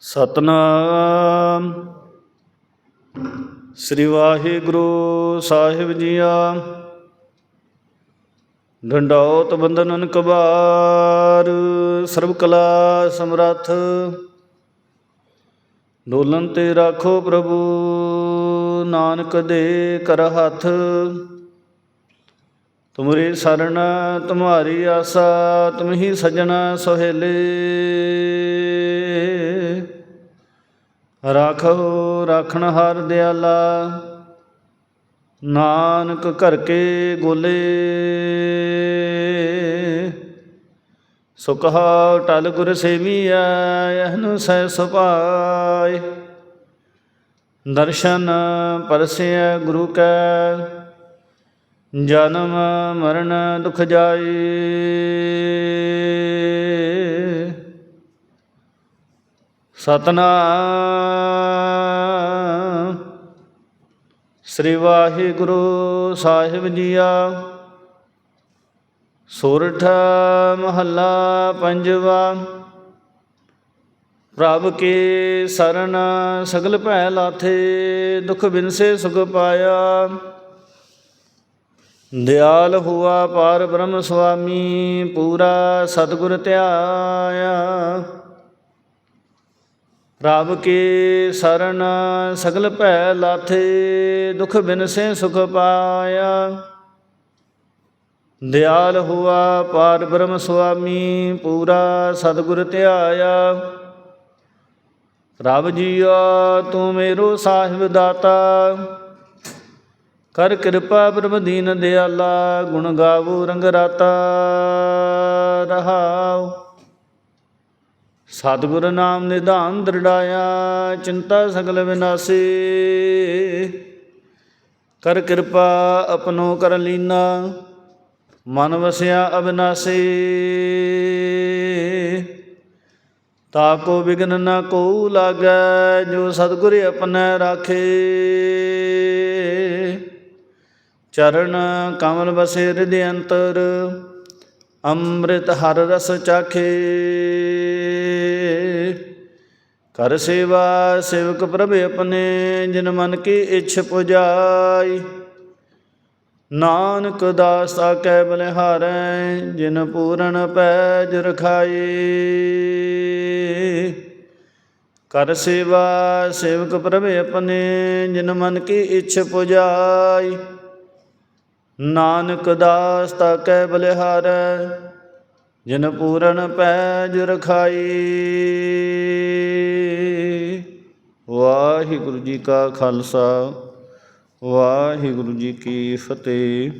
ਸਤਨਾਮ। ਸ੍ਰੀ ਵਾਹਿਗੁਰੂ ਸਾਹਿਬ ਜੀਆ। ਡੰਡੌਤ ਬੰਦਨਨ ਕਬਾਰ, ਸਰਬ ਕਲਾ ਸਮਰੱਥ। ਡੋਲਨ ਤੇ ਰਾਖੋ ਪ੍ਰਭੂ, ਨਾਨਕ ਦੇ ਕਰ ਹੱਥ। ਤੁਮਰੀ ਸਰਣ ਤੁਮਾਰੀ ਆਸਾ ਤੁਮਹੀ ਸਜਣ ਸੁਹੇਲੇ। ਰਾਖੋ, ਰਾਖਣ ਹਰ ਦਿਆਲਾ, ਨਾਨਕ ਘਰ ਕੇ ਗੋਲੇ। ਸੁਖਾ ਟਲ ਗੁਰ ਸੇਵੀਐ ਇਹਨੂੰ ਸਹਿ ਸੁਭਾਏ। ਦਰਸ਼ਨ ਪਰਸਿਐ ਗੁਰੂ ਕੈ ਜਨਮ ਮਰਨ ਦੁਖ ਜਾਏ। ਸਤਨਾਮ। ਸ੍ਰੀ ਵਾਹਿਗੁਰੂ ਸਾਹਿਬ ਜੀਆ। ਸੁਰਠ ਮਹੱਲਾ ਪੰਜਵਾ। ਪ੍ਰਭ ਕੇ ਸਰਣ ਸਗਲ ਭੈ ਲਾਥੇ, ਦੁਖ ਬਿਨਸੇ ਸੁਖ ਪਾਇਆ। ਦਿਆਲ ਹੁਆ ਪਾਰ ਬ੍ਰਹਮ ਸੁਆਮੀ, ਪੂਰਾ ਸਤਿਗੁਰ ਧਿਆਇਆ। ਪ੍ਰਭ ਕੇ ਸਰਨ ਸਗਲ ਭੈ ਲਾਥੇ, ਦੁਖ ਬਿਨਸੇ ਸੁਖ ਪਾਇਆ। ਦਿਆਲ ਹੁਆ ਪਾਰ ਬ੍ਰਹਮ ਸੁਆਮੀ, ਪੂਰਾ ਸਤਿਗੁਰ ਧਿਆਇਆ। ਪ੍ਰਭ ਜੀਆ ਤੂੰ ਮੇਰੋ ਸਾਹਿਬ ਦਾਤਾ। ਕਰ ਕਿਰਪਾ ਪ੍ਰਭ ਦੀਨ ਦਿਆਲਾ, ਗੁਣ ਗਾਵੋ, ਰੰਗ ਰਾਤਾ ਰਹਾਉ ਸਤਿਗੁਰ ਨਾਮ ਨਿਧਾਨ ਦਰੜਾਇਆ, ਚਿੰਤਾ ਸਗਲ ਵਿਨਾਸੀ। ਕਰ ਕਿਰਪਾ ਆਪਣੋ ਕਰ ਲੀਨਾ, ਮਨ ਵਸਿਆ ਅਬਿਨਾਸੀ ਤਾਕੋ ਵਿਗਨ ਨਾ ਕੋ ਲਾਗੈ, ਜੋ ਸਤਿਗੁਰ ਆਪਣੈ ਰਾਖੇ। ਚਰਨ ਕਮਲ ਬਸੇ ਹਿਰਦੇ ਅੰਤਰ, ਅੰਮ੍ਰਿਤ ਹਰ ਰਸ ਚਾਖੇ। ਕਰ ਸੇਵਾ ਸੇਵਕ ਪ੍ਰਭ ਆਪਣੇ, ਜਿਨ ਮਨ ਕੀ ਇੱਛ ਪੁਜਾਈ। ਨਾਨਕ ਦਾਸ ਕੈ ਬਲਿਹਾਰੈ, ਜਿਨ ਪੂਰਨ ਪੈਜ ਰਖਾਈ। ਕਰ ਸੇਵਾ ਸੇਵਕ ਪ੍ਰਭ ਆਪਣੇ, ਜਿਨ ਮਨ ਕੀ ਇੱਛ ਪੁਜਾਈ। ਨਾਨਕ ਦਾਸ ਕੈ ਬਲਿਹਾਰੈ, ਜਿਨ ਪੂਰਨ ਪੈਜ ਰਖਾਈ। ਵਾਹਿਗੁਰੂ ਜੀ ਕਾ ਖਾਲਸਾ, ਵਾਹਿਗੁਰੂ ਜੀ ਕੀ ਫਤਿਹ।